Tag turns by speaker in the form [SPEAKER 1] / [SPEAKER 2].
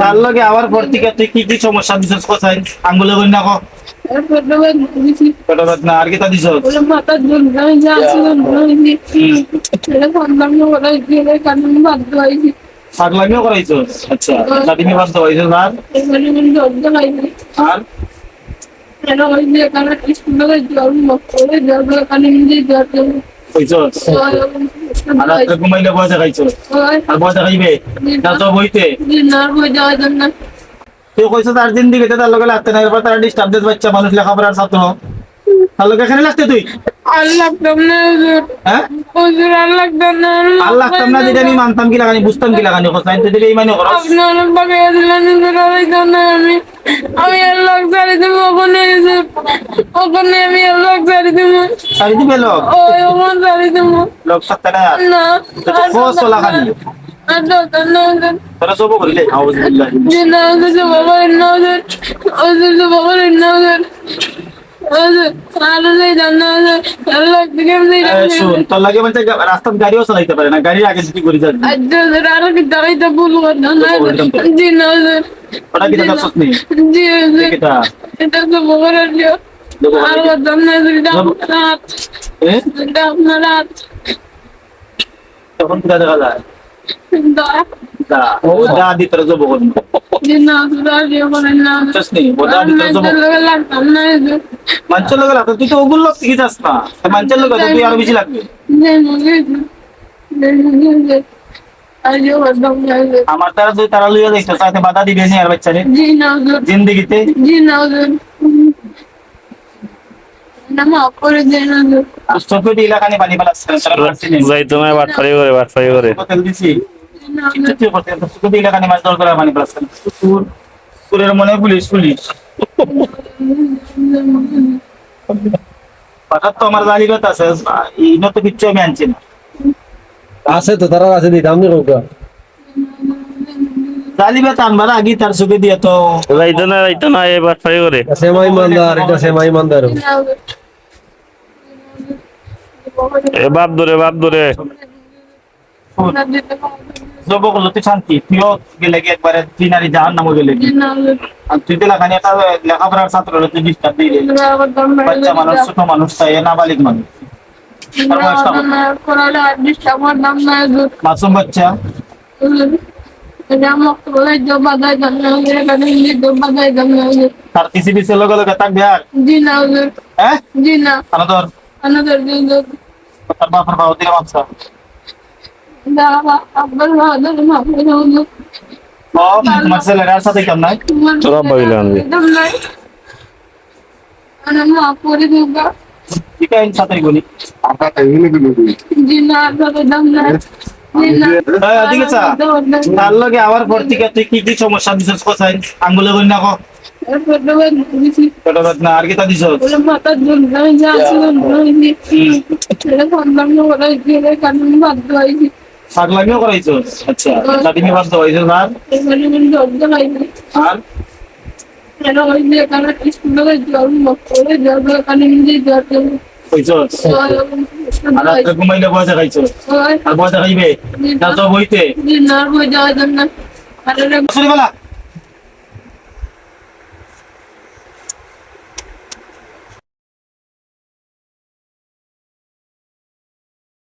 [SPEAKER 1] তার লগে আবার পর থেকে তুই কি কি সমস্যা দিছস কোথায়? আঙ্গুলে কই না না আর কি তা দিছস?
[SPEAKER 2] যা কারণ
[SPEAKER 1] পাগলামিও করাইছস? আচ্ছা লাটিমি বাদ হইছস আর?
[SPEAKER 2] এখানে আমি যন্ত্রণা হয়েছে
[SPEAKER 1] আর?
[SPEAKER 2] এটা হয়েছে এখানে জল করে জল এখানে নিজে জল
[SPEAKER 1] কইছস? আর রাত্রে ঘুমাইলে আর খাইবে? তুই কইছস আর জিন্দিগিতে তার লগে লাগতে না তারা ডিস্টার্ব দিস বাচ্চা মানুষ লেখাপড়ার ছাত্র। তার লগে এখানে লাগতে তুই?
[SPEAKER 2] লাগতাম না হুজুর
[SPEAKER 1] হ্যাঁ আমি মানতাম কি লাগানি বুঝতাম কি লাগানি কোথায় যদি ইমানি করস
[SPEAKER 2] আপনি অনেক বাকি দিলেন হুজুর না আমি আমি আর লোক ছাড়ি ওখানে ওখানে আমি লোক ছাড়ি দেবো।
[SPEAKER 1] সারি দিবে লোক?
[SPEAKER 2] ওই ওখানে ছাড়ি দেবো।
[SPEAKER 1] লোক সাথে না
[SPEAKER 2] না
[SPEAKER 1] তো তো ফোস চলা খালি।
[SPEAKER 2] না হুজুর
[SPEAKER 1] সব করিলে আউযুবিল্লাহ
[SPEAKER 2] জি না হুজুর যে বাবা হুজুর হুজুর বাবা না
[SPEAKER 1] রাস্তার গাড়িও চালাইতে পারে না গাড়ির আগে যদি করি যাবি
[SPEAKER 2] আরও কি দাঁড়াইতে ভুল জি না
[SPEAKER 1] ওটা কি দেখা সত্যি?
[SPEAKER 2] জি
[SPEAKER 1] এটা
[SPEAKER 2] তো বগরের আর না এটা আপনার
[SPEAKER 1] তখন কি দা। ও দা দি তোর
[SPEAKER 2] লাগে
[SPEAKER 1] লাগতো তুই তো ওগুলো লোক কি যাস না মাঞ্চল লাগে তুই আরও বেশি লাগবে আমার তারা তুই তারা লইয়া যাইতো সাথে বাধা দিবে নি আর বাচ্চারে জিন্দেগিতে
[SPEAKER 2] জি না করে।
[SPEAKER 1] পানি
[SPEAKER 3] করে করে
[SPEAKER 1] চিত্র করতে চোখে দিলা মাছ দর করে পানি পালাস সুর সুরের মনে পুলিশ পুলিশ হঠাৎ তো আমার জালিগত আছে এই তো কিচ্ছু আমি আনছি না
[SPEAKER 4] আছে তো তারা আছে দিতাম নি কাউকে
[SPEAKER 1] জালিবাত আনবার আগে তার দিয়ে তো।
[SPEAKER 3] যাইতো না যাইতো না এই বাটফারি করে।
[SPEAKER 4] সেমা ইমানদার এটা সেমা ইমানদার
[SPEAKER 2] জি না হুজুর
[SPEAKER 3] এ বাপ ধরে বাপ ধরে
[SPEAKER 1] তুই শান্তি তুইও গেলে কি একবারে তুই নারী জাহান নামও গেলে কি তুই দিলা খানি একটা লেখাপড়ার ছাত্র হলে তুই ডিস্টার্ব দিয়ে দিলি। বাচ্চা মানুষ ছোট মানুষ তাই নাবালিক মানুষ। মাসুম বাচ্চা? তার পিসি পিসি লগে লগে থাকবে আর?
[SPEAKER 2] জি না হুজুর
[SPEAKER 1] হ্যাঁ?
[SPEAKER 2] জি না।
[SPEAKER 1] আনাদর?
[SPEAKER 2] আনাদের হুজুর
[SPEAKER 1] তার বাপের বাবা দিলে মাপসা?
[SPEAKER 3] তোরা
[SPEAKER 2] করে
[SPEAKER 1] লগে আবার পর থেকে তুই কি কি সমস্যা দিছস কোথায় আঙ্গুলে কই না কো
[SPEAKER 2] পেটে দিছি
[SPEAKER 1] পেটত না আর কি তা
[SPEAKER 2] ওরা মাথা যন্ত্রণা যা আছে যন্ত্রণা হয়েছে
[SPEAKER 1] পাগলামিও করাইছস আচ্ছা লাটিমি বাদ হইছস আর? আর? ঘুমাইলে বয়সা খাইছস আর বয়সা খাইবে না তো বইতে
[SPEAKER 2] না
[SPEAKER 1] বলা